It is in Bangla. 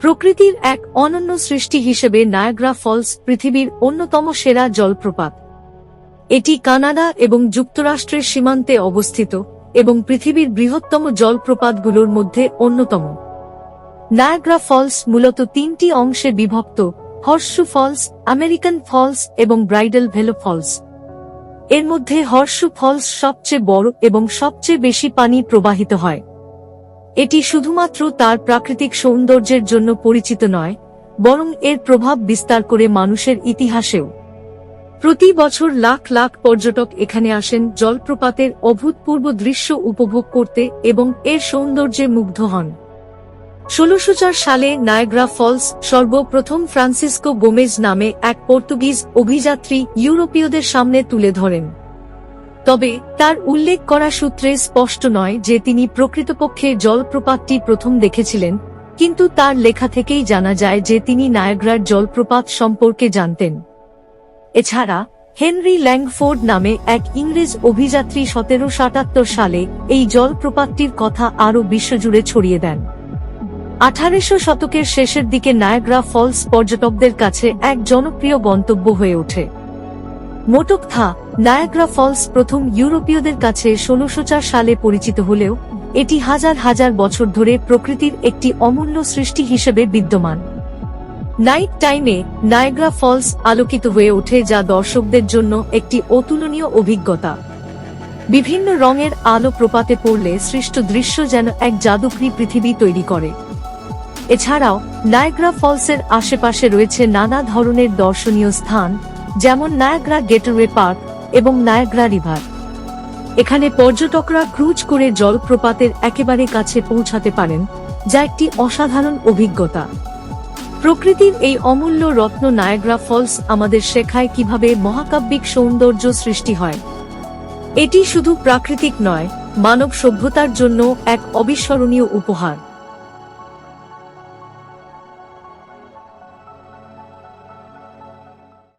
প্রকৃতির এক অনন্য সৃষ্টি হিসেবে নায়াগ্রা ফলস পৃথিবীর অন্যতম সেরা জলপ্রপাত। এটি কানাডা এবং যুক্তরাষ্ট্রের সীমান্তে অবস্থিত এবং পৃথিবীর বৃহত্তম জলপ্রপাতগুলোর মধ্যে অন্যতম। নায়াগ্রা ফলস মূলত তিনটি অংশে বিভক্ত, হর্ষু ফলস, আমেরিকান ফলস এবং ব্রাইডাল ভেলো ফলস। এর মধ্যে হর্ষু ফলস সবচেয়ে বড় এবং সবচেয়ে বেশি পানি প্রবাহিত হয়। এটি শুধুমাত্র তার প্রাকৃতিক সৌন্দর্যের জন্য পরিচিত নয়, বরং এর প্রভাব বিস্তার করে মানুষের ইতিহাসেও। প্রতি বছর লাখ লাখ পর্যটক এখানে আসেন জলপ্রপাতের অভূতপূর্ব দৃশ্য উপভোগ করতে এবং এর সৌন্দর্যে মুগ্ধ হন। ষোলশো সালে নায়গ্রা ফলস সর্বপ্রথম ফ্রান্সিসকো গোমেজ নামে এক পর্তুগিজ অভিযাত্রী ইউরোপীয়দের সামনে তুলে ধরেন। তবে, তার উল্লেখ করা সূত্রে স্পষ্ট নয় যে তিনি প্রকৃতপক্ষে জলপ্রপাতটি প্রথম দেখেছিলেন, কিন্তু তার লেখা থেকেই জানা যায় যে তিনি নায়াগ্রার জলপ্রপাত সম্পর্কে জানতেন। এছাড়া, হেনরি ল্যাংফোর্ড নামে এক ইংরেজ অভিযাত্রী সতেরো সাতাত্তর সালে এই জলপ্রপাতটির কথা আরও বিশ্বজুড়ে ছড়িয়ে দেন। আঠারোশো শতকের শেষের দিকে নায়াগ্রা ফলস পর্যটকদের কাছে এক জনপ্রিয় গন্তব্য হয়ে ওঠে। মোটকথা নায়াগ্রা ফলস প্রথম ইউরোপীয়দের কাছে ষোলশো সালে পরিচিত হলেও, এটি হাজার হাজার বছর ধরে প্রকৃতির একটি অমূল্য সৃষ্টি হিসেবে বিদ্যমান। নাইট টাইমে, নায়াগ্রা ফলস আলোকিত হয়ে ওঠে যা দর্শকদের জন্য একটি অতুলনীয় অভিজ্ঞতা। বিভিন্ন রঙের আলো প্রপাতে পড়লে সৃষ্ট দৃশ্য যেন এক জাদুকরী পৃথিবী তৈরি করে। এছাড়াও, নায়াগ্রা ফলসের আশেপাশে রয়েছে নানা ধরনের দর্শনীয় স্থান যেমন নায়াগ্রা গেটওয়ে পার্ক এবং নায়াগ্রা রিভার। এখানে পর্যটকরা ক্রুজ করে জলপ্রপাতের একেবারে কাছে পৌঁছাতে পারেন, যা একটি অসাধারণ অভিজ্ঞতা। প্রকৃতির এই অমূল্য রত্ন নায়াগ্রা ফলস আমাদের শেখায় কীভাবে মহাকাব্যিক সৌন্দর্য সৃষ্টি হয়। এটি শুধু প্রাকৃতিক নয়, মানব সভ্যতার জন্য এক অবিস্মরণীয় উপহার।